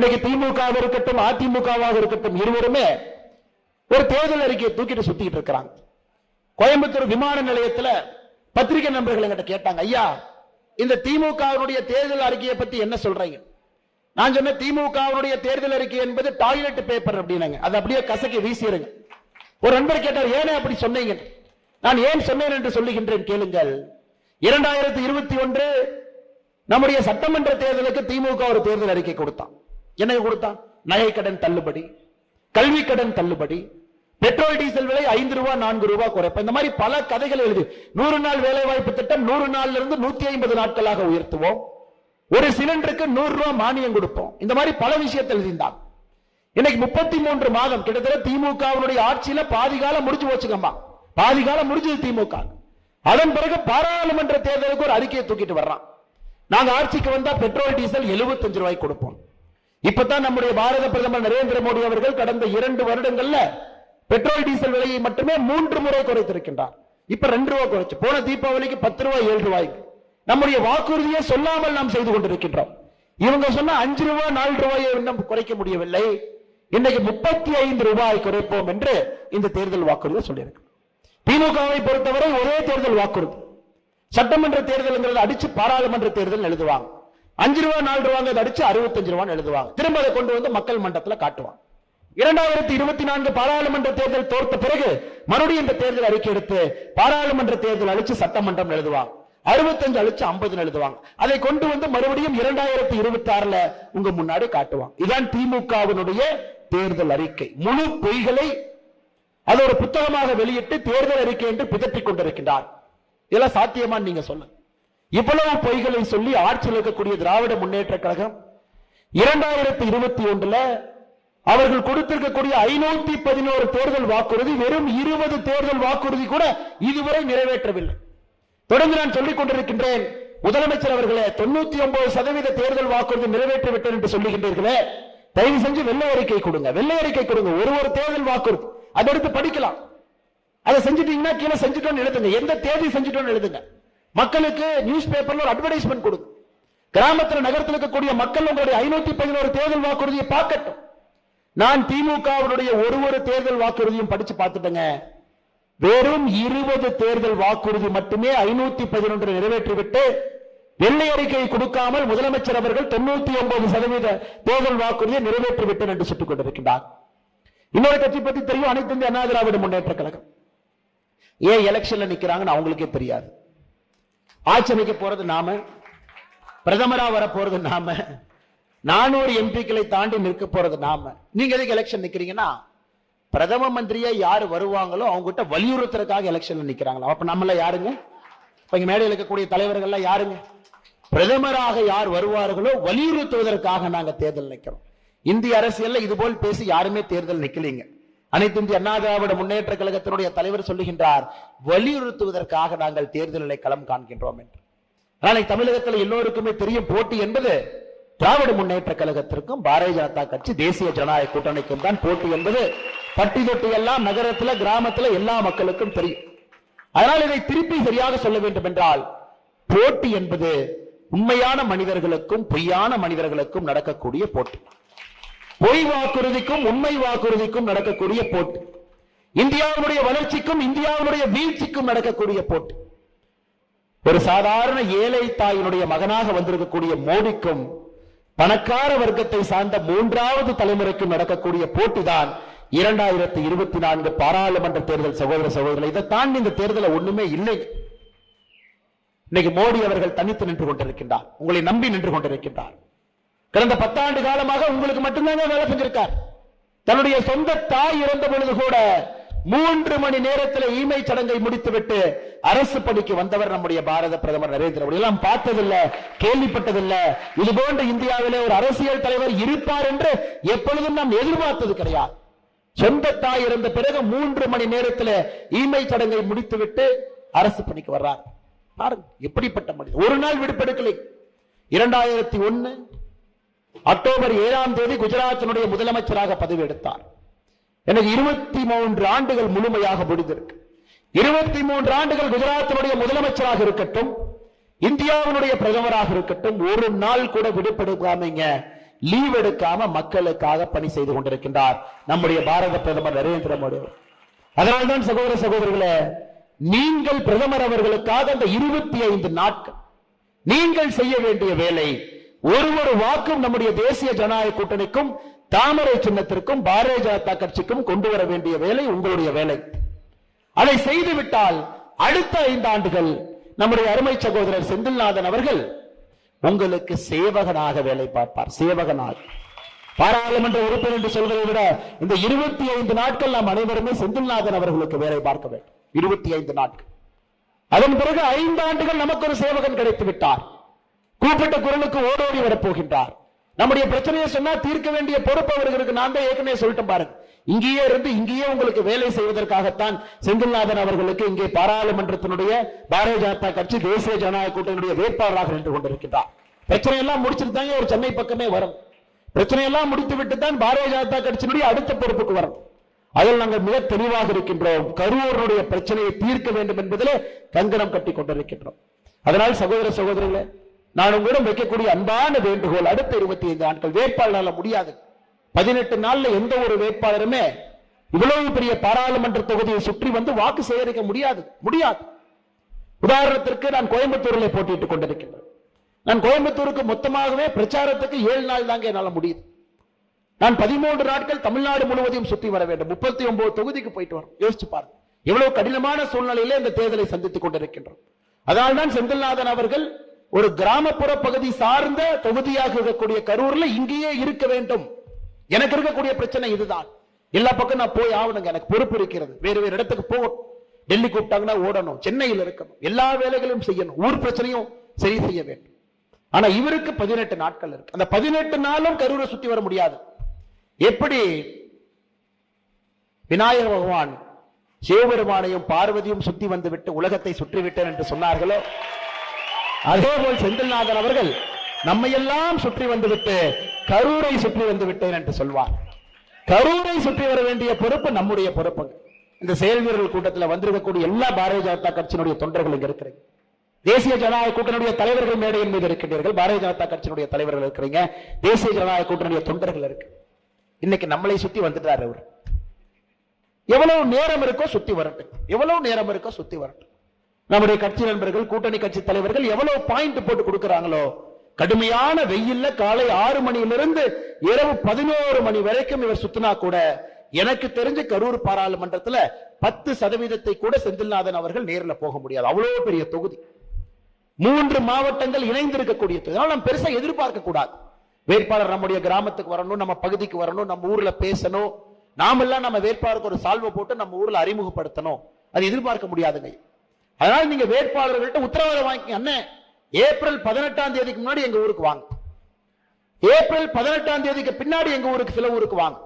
இன்னைக்கு திமுகவாக இருக்கட்டும் அதிமுகவாக இருக்கட்டும் இருவருமே ஒரு தேர்தல் அறிக்கையை தூக்கிட்டு சுத்திட்டு இருக்கிறாங்க. கோயம்புத்தூர் விமான நிலையத்துல பத்திரிகை நண்பர்கள் எங்கிட்ட கேட்டாங்க ஐயா இந்த திமுகவினுடைய தேர்தல் அறிக்கையை பத்தி என்ன சொல்றீங்க? நான் சொன்ன திமுகவினுடைய தேர்தல் அறிக்கை என்பது டாய்லெட் பேப்பர் அப்படின்னாங்க. அது அப்படியே கசக்கி வீசிடுங்க ஒரு நண்பர் கேட்டார் ஏனே அப்படி சொன்னீங்க? நான் ஏன் சொன்னேன் என்று சொல்லுகின்றேன் கேளுங்கள். இரண்டாயிரத்தி இருபத்தி ஒன்று நம்முடைய சட்டமன்ற தேர்தலுக்கு திமுக ஒரு தேர்தல் அறிக்கை கொடுத்தான். என்ன கொடுத்தான்? நகை கடன் தள்ளுபடி கல்வி கடன் தள்ளுபடி பெட்ரோல் டீசல் விலை ஐந்து ரூபாய் நான்கு ரூபாய் குறைப்ப. இந்த மாதிரி பல கதைகள் எழுதி நூறு நாள் வேலை வாய்ப்பு திட்டம் நூறு நாள்ல இருந்து நூத்தி ஐம்பது நாட்களாக உயர்த்துவோம். ஒரு சிலிண்டருக்கு நூறு ரூபாய் மானியம் கொடுப்போம். இந்த மாதிரி பல விஷயத்தை எழுதியிருந்தான். இன்னைக்கு முப்பத்தி மூன்று மாதம் கிட்டத்தட்ட திமுகவினுடைய ஆட்சியில பாதி காலம் முடிஞ்சு போச்சுக்கம்மா பாதி காலம் முடிஞ்சது திமுக. அதன் பிறகு பாராளுமன்ற தேர்தலுக்கு ஒரு அறிக்கையை தூக்கிட்டு வர்றான். நாங்க ஆட்சிக்கு வந்தா பெட்ரோல் டீசல் 75 ரூபாய்க்கு கொடுப்போம். இப்பதான் நம்முடைய பாரத பிரதமர் நரேந்திர மோடி அவர்கள் கடந்த இரண்டு வருடங்கள்ல பெட்ரோல் டீசல் விலையை மட்டுமே மூன்று முறை குறைத்திருக்கின்றார். இப்ப ரெண்டு ரூபாய் குறைச்சு. போன தீபாவளிக்கு பத்து ரூபாய் ஏழு ரூபாய்க்கு. நம்முடைய வாக்குறுதியை சொல்லாமல் நாம் செய்து கொண்டிருக்கின்றோம். இவங்க சொன்ன அஞ்சு ரூபாய் நாலு ரூபாயை இன்னும் குறைக்க முடியவில்லை. இன்னைக்கு முப்பத்தி ஐந்து ரூபாய் குறைப்போம் என்று இந்த தேர்தல் வாக்குறுதியை சொல்லியிருக்கு. திமுகவை பொறுத்தவரை ஒரே தேர்தல் வாக்குறுதி. சட்டமன்ற தேர்தல்ங்கிறத அடிச்சு பாராளுமன்ற தேர்தல் எழுதுவாங்க. அஞ்சு ரூபா நாலு ரூபாங்க அடிச்சு அறுபத்தஞ்சு ரூபான்னு எழுதுவாங்க. திரும்ப அதை கொண்டு வந்து மக்கள் மன்றத்துல காட்டுவாங்க. இரண்டாயிரத்தி இருபத்தி நான்கு பாராளுமன்ற தேர்தல் தோற்ற பிறகு மறுபடியும் இந்த தேர்தல் அறிக்கை எடுத்து பாராளுமன்ற தேர்தல் அழிச்சு சட்டமன்றம் எழுதுவாங்க. அறுபத்தஞ்சு அழிச்சு ஐம்பது எழுதுவாங்க. அதை கொண்டு வந்து மறுபடியும் இரண்டாயிரத்தி இருபத்தி ஆறுல உங்க முன்னாடி காட்டுவாங்க. இதான் திமுகவினுடைய தேர்தல் அறிக்கை. முழு பொய்களை அது ஒரு புத்தகமாக வெளியிட்டு தேர்தல் அறிக்கை என்று பிதற்றிக் கொண்டிருக்கின்றார். இதெல்லாம் சாத்தியமா நீங்க சொல்லுங்க. இவ்வளவு பொய்களை சொல்லி ஆட்சியில் இருக்கக்கூடிய திராவிட முன்னேற்ற கழகம் இரண்டாயிரத்தி இருபத்தி ஒன்றுல அவர்கள் கொடுத்திருக்கக்கூடிய ஐநூத்தி பதினோரு தேர்தல் வாக்குறுதி வெறும் இருபது தேர்தல் வாக்குறுதி கூட இதுவரை நிறைவேற்றவில்லை. தொடர்ந்து நான் சொல்லிக் கொண்டிருக்கின்றேன் முதலமைச்சர் அவர்களே தொண்ணூத்தி ஒன்பது சதவீத தேர்தல் வாக்குறுதி நிறைவேற்றிவிட்டேன் என்று சொல்லுகின்றீர்களே தயவு செஞ்சு வெள்ளை அறிக்கை கொடுங்க வெள்ளை அறிக்கை கொடுங்க ஒரு ஒரு தேர்தல் வாக்குறுதி அதை எடுத்து படிக்கலாம். அதை செஞ்சுட்டீங்கன்னா கீழே செஞ்சுட்டோம்னு எழுதுங்க எந்த தேதி செஞ்சுட்டோம்னு எழுதுங்க. மக்களுக்கு நியூஸ் பேப்பர்ல ஒரு அட்வர்டைஸ்மெண்ட் கொடுங்க கிராமத்தில் நகரத்தில் இருக்கக்கூடிய மக்கள் உங்களுடைய ஐநூத்தி பதினோரு தேர்தல் வாக்குறுதியை பார்க்கட்டும். நான் திமுகவுடைய ஒரு ஒரு தேர்தல் வாக்குறுதியும் படிச்சு பார்த்துட்டேங்க. வெறும் இருபது தேர்தல் வாக்குறுதி மட்டுமே ஐநூத்தி பதினொன்று நிறைவேற்றிவிட்டு வெள்ளை அறிக்கை கொடுக்காமல் முதலமைச்சர் அவர்கள் தொண்ணூத்தி ஒன்பது சதவீத தேர்தல் வாக்குறுதியை நிறைவேற்றிவிட்டேன் என்று சுட்டுக் கொண்டிருக்கின்றார். இன்னொரு கட்சி பத்தி தெரியும். அனைத்து இந்திய அண்ணா திராவிட முன்னேற்ற கழகம். ஏன் எலெக்ஷன்ல நிக்கிறாங்கன்னு அவங்களுக்கே தெரியாது. ஆட்சி அமைக்க போறது நாம பிரதமரா வர போறது நாம நானூறு எம்பிக்களை தாண்டி நிற்க போறது நாம. நீங்க எதுக்கு எலெக்ஷன் நிக்கிறீங்கன்னா பிரதம மந்திரியா யாரு வருவாங்களோ அவங்க கிட்ட வலியுறுத்துறதுக்காக எலெக்ஷன்ல நிக்கிறாங்களா? அப்ப நம்மள யாருங்க? இப்ப இங்க மேடையில் இருக்கக்கூடிய தலைவர்கள்லாம் யாருங்க? பிரதமராக யார் வருவார்களோ வலியுறுத்துவதற்காக நாங்க தேர்தல் நிக்கிறோம். இந்திய அரசியல்ல இது போல் பேசி யாருமே தேர்தல் நிக்கலீங்க. அனைத்து இந்திய அண்ணா திராவிட முன்னேற்ற கழகத்தினுடைய தலைவர் சொல்லுகின்றார் வலியுறுத்துவதற்காக நாங்கள் தேர்தலில் களம் காண்கின்றோம் என்று. நாளை தமிழகத்தில் எல்லோருக்குமே தெரியும் போட்டி என்பது திராவிட முன்னேற்ற கழகத்திற்கும் பாரதிய ஜனதா கட்சி தேசிய ஜனநாயக கூட்டணிக்கும் தான் போட்டி என்பது பட்டி தொட்டி எல்லாம் நகரத்துல கிராமத்துல எல்லா மக்களுக்கும் தெரியும். அதனால் இதை திருப்பி சரியாக சொல்ல வேண்டும் என்றால் போட்டி என்பது உண்மையான மனிதர்களுக்கும் பொய்யான மனிதர்களுக்கும் நடக்கக்கூடிய போட்டி. பொய் வாக்குறுதிக்கும் உண்மை வாக்குறுதிக்கும் நடக்கக்கூடிய போட்டு. இந்தியாவினுடைய வளர்ச்சிக்கும் இந்தியாவினுடைய வீழ்ச்சிக்கும் நடக்கக்கூடிய போட்டு. ஒரு சாதாரண ஏழை தாயினுடைய மகனாக வந்திருக்கக்கூடிய மோடிக்கும் பணக்கார வர்க்கத்தை சார்ந்த மூன்றாவது தலைமுறைக்கும் நடக்கக்கூடிய போட்டிதான் இரண்டாயிரத்தி இருபத்தி நான்கு பாராளுமன்ற தேர்தல் சகோதர சகோதரர் இதை தாண்டி இந்த தேர்தல ஒண்ணுமே இல்லை. இன்னைக்கு மோடி அவர்கள் தனித்து நின்று கொண்டிருக்கின்றார். உங்களை நம்பி நின்று கொண்டிருக்கின்றார். கடந்த பத்தாண்டு காலமாக உங்களுக்கு மட்டும்தாங்க வேலை செஞ்சிருக்கார். தன்னுடைய சொந்த தாய் இறந்த பொழுது கூட மூன்று மணி நேரத்தில் ஈமை சடங்கை முடித்துவிட்டு அரசு பணிக்கு வந்தவர் நம்முடைய பாரத பிரதமர் நரேந்திர மோடி. எல்லாம் பார்த்ததில்ல கேள்விப்பட்டதில்ல. இது போன்ற இந்தியாவிலே ஒரு அரசியல் தலைவர் இருப்பார் என்று எப்பொழுதும் நாம் எதிர்பார்த்தது கிடையாது. சொந்த தாய் இறந்த பிறகு மூன்று மணி நேரத்தில் ஈமை சடங்கை முடித்துவிட்டு அரசு பணிக்கு வர்றார். பாருங்க எப்படிப்பட்ட மனிதர். ஒரு நாள் விடுப்பெடுக்கலை. இரண்டாயிரத்தி ஒன்னு அக்டோபர் ஏழாம் தேதி குஜராத்தினுடைய முதலமைச்சராக பதவி எடுத்தார் எனக்கு இருபத்தி மூன்று ஆண்டுகள் முழுமையாக முடிந்திருக்கு. இருபத்தி மூன்று ஆண்டுகள் குஜராத்தினுடைய முதலமைச்சராக இருக்கட்டும் இந்தியாவினுடைய பிரதமராக இருக்கட்டும் ஒரு நாள் கூட விடுபடுக்காமங்க லீவ் எடுக்காம மக்களுக்காக பணி செய்து கொண்டிருக்கின்றார் நம்முடைய பாரத பிரதமர் நரேந்திர மோடி அதனால்தான் சகோதர சகோதரிகளே நீங்கள் பிரதமர் அவர்களுக்காக அந்த இருபத்தி ஐந்து நாட்கள் நீங்கள் செய்ய வேண்டிய வேலை ஒரு ஒரு வாக்கும் நம்முடைய தேசிய ஜனநாயக கூட்டணிக்கும் தாமரை சின்னத்திற்கும் பாரதிய ஜனதா கட்சிக்கும் கொண்டு வர வேண்டிய வேலை உங்களுடைய வேலை. அதை செய்துவிட்டால் அடுத்த ஐந்து ஆண்டுகள் நம்முடைய அருமை சகோதரர் செந்தில்நாதன் அவர்கள் உங்களுக்கு சேவகனாக வேலை பார்ப்பார். சேவகனாக பாராளுமன்ற உறுப்பினர் என்று சொல்வதை விட இந்த இருபத்தி ஐந்து நாட்கள் நாம் அனைவருமே செந்தில்நாதன் அவர்களுக்கு வேலை பார்க்க வேண்டும். இருபத்தி ஐந்து நாட்கள். அதன் பிறகு ஐந்து ஆண்டுகள் நமக்கு ஒரு சேவகன் கிடைத்து விட்டார் கூப்பிட்ட குரலுக்கு ஓடோடி வரப்போகின்றார். நம்முடைய பிரச்சனையை சொன்னா தீர்க்க வேண்டிய பொறுப்பு அவர்களுக்கு நான் தான் ஏற்கனவே சொல்லிட்டேன் பாருங்க. இங்கேயே இருந்து இங்கேயே உங்களுக்கு வேலை செய்வதற்காகத்தான் செந்தில்நாதன் அவர்களுக்கு இங்கே பாராளுமன்றத்தினுடைய பாரதிய ஜனதா கட்சி தேசிய ஜனநாயக கூட்டணியுடைய வேட்பாளராக நின்று கொண்டிருக்கிறார் பிரச்சனை எல்லாம் முடிச்சிட்டு தாங்க ஒரு சென்னை பக்கமே வரும். பிரச்சனை எல்லாம் முடித்து விட்டு தான் பாரதிய ஜனதா கட்சியினுடைய அடுத்த பொறுப்புக்கு வரும். அதில் நாங்கள் மிக தெளிவாக இருக்கின்றோம். கரூரனுடைய பிரச்சனையை தீர்க்க வேண்டும் என்பதிலே கங்கணம் கட்டி கொண்டிருக்கின்றோம். அதனால் சகோதர சகோதரிகளே நான் உங்களிடம் வைக்கக்கூடிய அன்பான வேண்டுகோள் அடுத்த இருபத்தி ஐந்து நாட்கள் வேட்பாளரால முடியாது. பதினெட்டு நாள்ல எந்த ஒரு வேட்பாளருமே இவ்வளவு பெரிய பாராளுமன்ற தொகுதியை சுற்றி வந்து வாக்கு சேகரிக்க முடியாது. முடியாது. உதாரணத்திற்கு நான் கோயம்புத்தூரில் போட்டியிட்டுக் கொண்டிருக்கின்றேன். நான் கோயம்புத்தூருக்கு மொத்தமாகவே பிரச்சாரத்துக்கு ஏழு நாள் தாங்க என்னால் முடியுது. நான் பதிமூன்று நாட்கள் தமிழ்நாடு முழுவதையும் சுற்றி வர வேண்டும். முப்பத்தி ஒன்பது தொகுதிக்கு போயிட்டு வரும். யோசிச்சு பாருங்க. எவ்வளவு கடினமான சூழ்நிலையிலே இந்த தேர்தலை சந்தித்துக் கொண்டிருக்கின்றோம். அதனால்தான் செந்தில்நாதன் அவர்கள் ஒரு கிராமப்புற பகுதி சார்ந்த தொகுதியாக இருக்கக்கூடிய கரூர்ல இங்கேயே இருக்க வேண்டும். எனக்கு இருக்கக்கூடிய பிரச்சனை இதுதான். எல்லா பக்கம் நான் போய் ஆகணுங்க. எனக்கு பொறுப்பு இருக்கிறது. வேறு வேறு இடத்துக்கு போகணும். டெல்லி கூப்பிட்டாங்கன்னா ஓடணும். சென்னையில் இருக்கணும். எல்லா வேலைகளும் செய்யணும். ஊர் பிரச்சனையும் சரி செய்ய வேண்டும். ஆனா இவருக்கு பதினெட்டு நாட்கள் இருக்கு. அந்த பதினெட்டு நாளும் கரூரை சுத்தி வர முடியாது. எப்படி? விநாயக பகவான் சிவபெருமானையும் பார்வதியும் சுத்தி வந்துவிட்டு உலகத்தை சுற்றி விட்டேன் என்று சொன்னார்களோ அதே போல் செந்தில்நாதன் அவர்கள் நம்மையெல்லாம் சுற்றி வந்துவிட்டு கரூரை சுற்றி வந்து விட்டேன் என்று சொல்வார். கரூரை சுற்றி வர வேண்டிய பொறுப்பு நம்முடைய பொறுப்புங்க இந்த செயல் வீரர்கள் கூட்டத்தில் வந்திருக்கக்கூடிய எல்லா பாரதிய ஜனதா கட்சியினுடைய தொண்டர்கள் இங்க இருக்கிறீங்க. தேசிய ஜனநாயக கூட்டணியுடைய தலைவர்கள் மேடையின் மீது இருக்கின்றீர்கள். பாரதிய ஜனதா கட்சியினுடைய தலைவர்கள் இருக்கிறீங்க. தேசிய ஜனநாயக கூட்டணியுடைய தொண்டர்கள் இருக்கு. இன்னைக்கு நம்மளை சுத்தி வந்துட்டாரு அவர். எவ்வளவு நேரம் இருக்கோ சுத்தி வரட்டும். எவ்வளவு நேரம் இருக்கோ சுத்தி வரட்டும். நம்முடைய கட்சி நண்பர்கள் கூட்டணி கட்சி தலைவர்கள் எவ்வளவு பாயிண்ட் போட்டு கொடுக்கறாங்களோ கடுமையான வெயில்ல காலை ஆறு மணியிலிருந்து இரவு பதினோரு மணி வரைக்கும் இவர் சுத்தினா கூட எனக்கு தெரிஞ்ச கரூர் பாராளுமன்றத்துல பத்து சதவீதத்தை கூட செந்தில்நாதன் அவர்கள் நேர்ல போக முடியாது. அவ்வளவு பெரிய தொகுதி. மூன்று மாவட்டங்கள் இணைந்து இருக்கக்கூடிய அதனால நம்ம பெருசா எதிர்பார்க்க கூடாது. வேட்பாளர் நம்முடைய கிராமத்துக்கு வரணும் நம்ம பகுதிக்கு வரணும் நம்ம ஊர்ல பேசணும். நாமெல்லாம் நம்ம வேட்பாளருக்கு ஒரு சால்வை போட்டு நம்ம ஊர்ல அறிமுகப்படுத்தணும். அது எதிர்பார்க்க முடியாதுங்க. அதனால நீங்க வேட்பாளர்கள்ட்ட உத்தரவாதம் வாங்கி அண்ணன் ஏப்ரல் பதினெட்டாம் தேதிக்கு முன்னாடி எங்க ஊருக்கு வாங்க. ஏப்ரல் பதினெட்டாம் தேதிக்கு பின்னாடி எங்க ஊருக்கு சில ஊருக்கு வாங்க.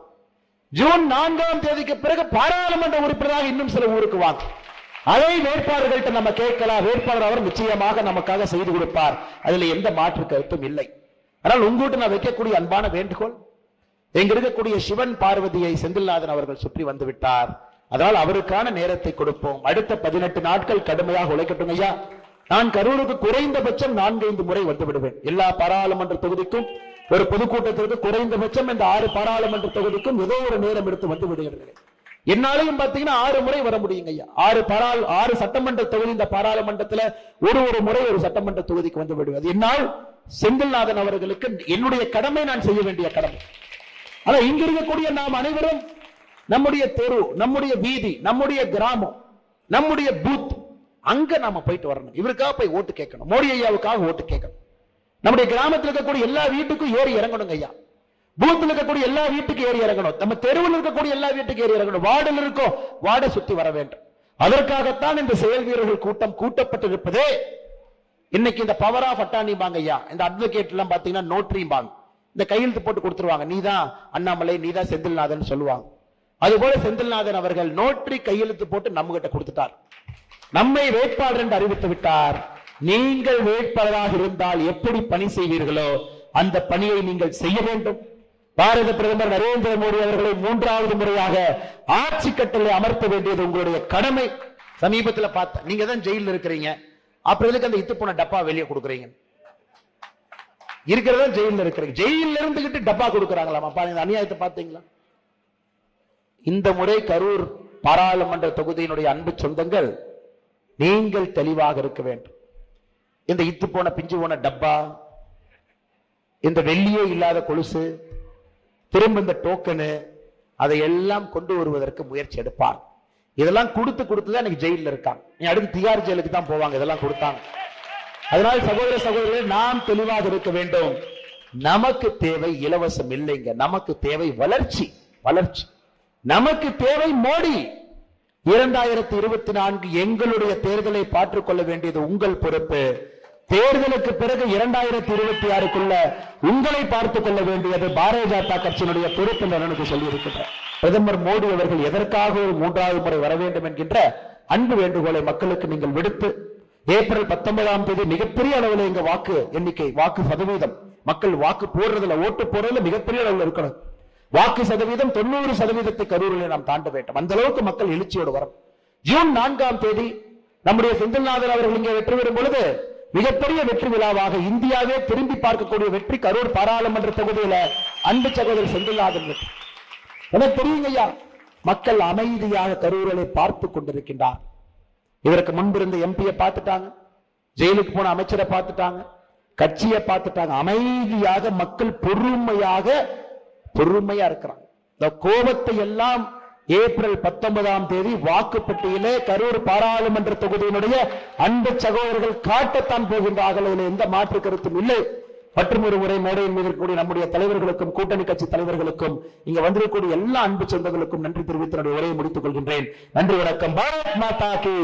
ஜூன் நான்காம் தேதிக்கு பிறகு பாராளுமன்ற உறுப்பினராக இன்னும் சில ஊருக்கு வாங்க. அதை வேட்பாளர்கள்ட்ட நம்ம கேட்கலாம். வேட்பாளர் அவர் நிச்சயமாக நமக்காக செய்து கொடுப்பார். அதுல எந்த மாற்று கருத்தும் இல்லை. ஆனால் உங்ககிட்ட நான் வைக்கக்கூடிய அன்பான வேண்டுகோள் எங்க இருக்கக்கூடிய சிவன் பார்வதியை செந்தில்நாதன் அவர்கள் சுற்றி வந்து விட்டார். அதனால் அவருக்கான நேரத்தை கொடுப்போம். அடுத்த பதினெட்டு நாட்கள் கடுமையாக உழைக்கட்டும் ஐயா. நான் கரூருக்கு குறைந்தபட்சம் நான்கைந்து முறை வந்து விடுவேன். எல்லா பாராளுமன்ற தொகுதிக்கும் ஒரு பொதுக்கூட்டத்திற்கு குறைந்தபட்சம் இந்த ஆறு பாராளுமன்ற தொகுதிக்கும் ஏதோ ஒரு நேரம் எடுத்து வந்து விடுகிறேன். என்னாலையும் பாத்தீங்கன்னா ஆறு முறை வர முடியுங்க ஐயா. ஆறு பாராள் ஆறு சட்டமன்ற தொகுதி இந்த பாராளுமன்றத்துல ஒரு ஒரு முறை ஒரு சட்டமன்ற தொகுதிக்கு வந்து விடுவது என்னால் செந்தில்நாதன் அவர்களுக்கு என்னுடைய கடமை நான் செய்ய வேண்டிய கடமை. ஆனா இங்க இருக்கக்கூடிய நாம் அனைவரும் நம்முடைய தெரு நம்முடைய வீதி நம்முடைய கிராமம் நம்முடைய பூத் அங்க நாம போயிட்டு வரணும். இவருக்காக போய் ஓட்டு கேட்கணும். மோடி ஐயாவுக்காக ஓட்டு கேட்கணும். நம்முடைய கிராமத்தில் இருக்கக்கூடிய எல்லா வீட்டுக்கும் ஏறி இறங்கணுங்க ஐயா. பூத்தில் இருக்கக்கூடிய எல்லா வீட்டுக்கும் ஏறி இறங்கணும். நம்ம தெருவில் இருக்கக்கூடிய எல்லா வீட்டுக்கும் ஏறி இறங்கணும். வார்டில் இருக்கோ வார்டை சுத்தி வர வேண்டும். அதற்காகத்தான் இந்த செயல் வீரர்கள் கூட்டம் கூட்டப்பட்டிருப்பதே. இன்னைக்கு இந்த பவர் ஆஃப் அட்டானிபாங்க ஐயா. இந்த அட்வொகேட் எல்லாம் பாத்தீங்கன்னா நோட்ரிம்பாங்க இந்த கையெழுத்து போட்டு கொடுத்துருவாங்க. நீதான் அண்ணாமலை நீதான் செந்தில்நாதன் சொல்லுவாங்க. அதுபோல செந்தில்நாதன் அவர்கள் நோற்றி கையெழுத்து போட்டு நம்ம கிட்ட கொடுத்துட்டார். நம்மை வேட்பாளர் என்று அறிவித்து விட்டார். நீங்கள் வேட்பாளராக இருந்தால் எப்படி பணி செய்வீர்களோ அந்த பணியை நீங்கள் செய்ய வேண்டும். பாரத பிரதமர் நரேந்திர மோடி அவர்களை மூன்றாவது முறையாக ஆட்சி கட்டளை அமர்த்த வேண்டியது உங்களுடைய கடமை. சமீபத்துல பார்த்த நீங்க தான் ஜெயிலில் இருக்கிறீங்க. அப்புறம் எதுக்கு அந்த இத்து போன டப்பா வெளியே கொடுக்குறீங்க? இருக்கிறதா ஜெயில இருக்கிறீங்க ஜெயிலில் இருந்துகிட்டு டப்பா கொடுக்கறாங்களாமா? பாருங்க இந்த அநியாயத்தை பார்த்தீங்களா? இந்த முறை கரூர் பாராளுமன்ற தொகுதியினுடைய அன்பு சொந்தங்கள் நீங்கள் தெளிவாக இருக்க வேண்டும். இந்த இத்து போன பிஞ்சு போன டப்பா இந்த வெள்ளியே இல்லாத கொலுசு திரும்ப இந்த டோக்கனு அதை எல்லாம் கொண்டு வருவதற்கு முயற்சி எடுப்பார். இதெல்லாம் கொடுத்து கொடுத்து தான் இன்னைக்கு ஜெயில இருக்கான் நீ அடுத்து திகார் ஜெயிலுக்கு தான் போவாங்க இதெல்லாம் கொடுத்தாங்க. அதனால் சகோதர சகோதரர்கள் நாம் தெளிவாக இருக்க வேண்டும். நமக்கு தேவை இலவசம் இல்லைங்க. நமக்கு தேவை வளர்ச்சி வளர்ச்சி. நமக்கு தேவை மோடி. இரண்டாயிரத்தி இருபத்தி நான்கு எங்களுடைய தேர்தலை பார்த்துக் கொள்ள வேண்டியது உங்கள் பொறுப்பு. தேர்தலுக்கு பிறகு இரண்டாயிரத்தி இருபத்தி ஆறுக்குள்ள உங்களை பார்த்துக் கொள்ள வேண்டியது பாரதிய ஜனதா கட்சியினுடைய பொறுப்பு என்று சொல்லி இருக்கின்ற பிரதமர் மோடி அவர்கள் எதற்காக ஒரு மூன்றாவது முறை வர வேண்டும் என்கின்ற அன்பு வேண்டுகோளை மக்களுக்கு நீங்கள் விடுத்து ஏப்ரல் பத்தொன்பதாம் தேதி மிகப்பெரிய அளவில் எங்க வாக்கு எண்ணிக்கை வாக்கு சதவீதம். மக்கள் வாக்கு போடுறதுல ஓட்டு போடுறதுல மிகப்பெரிய அளவில் இருக்கணும். வாக்கு சதவீதம் தொண்ணூறு சதவீதத்தை கரூரில் நாம் தாண்ட வேண்டும். அந்த அளவுக்கு மக்கள் எழுச்சியோடு வரும். ஜூன் நான்காம் தேதி நம்முடைய செந்தில்நாதன் அவர்கள் இங்கே வெற்றி பெறும் பொழுது மிகப்பெரிய வெற்றி விழாவாக இந்தியாவே திரும்பி பார்க்கக்கூடிய வெற்றி கரூர் பாராளுமன்ற தொகுதியில அன்பு சகோதரர் செந்தில்நாதன் வெற்றி. எனக்கு தெரியுங்க ஐயா மக்கள் அமைதியாக கரூரலை பார்த்து கொண்டிருக்கின்றார். இதற்கு முன்பு இருந்த எம்பியை பார்த்துட்டாங்க ஜெயிலுக்கு போன அமைச்சரை பார்த்துட்டாங்க கட்சியை பார்த்துட்டாங்க. அமைதியாக மக்கள் பொறுமையாக பொறுமையா இருக்கிறான். இந்த கோபத்தை எல்லாம் ஏப்ரல் பத்தொன்பதாம் தேதி வாக்குப்பட்டியிலே கரூர் பாராளுமன்ற தொகுதியினுடைய அன்பு சகோதரர்கள் காட்டத்தான் போகின்றார்கள் எந்த மாற்று கருத்தும் இல்லை. மற்றும் ஒரு முறை மேடையில் மீது இருக்கக்கூடிய நம்முடைய தலைவர்களுக்கும் கூட்டணி கட்சி தலைவர்களுக்கும் இங்க வந்திருக்கக்கூடிய எல்லா அன்பு சொந்தங்களுக்கும் நன்றி தெரிவித்து என்னுடைய உரையை முடித்துக் கொள்கின்றேன். நன்றி வணக்கம். பாரத் மாதா கி.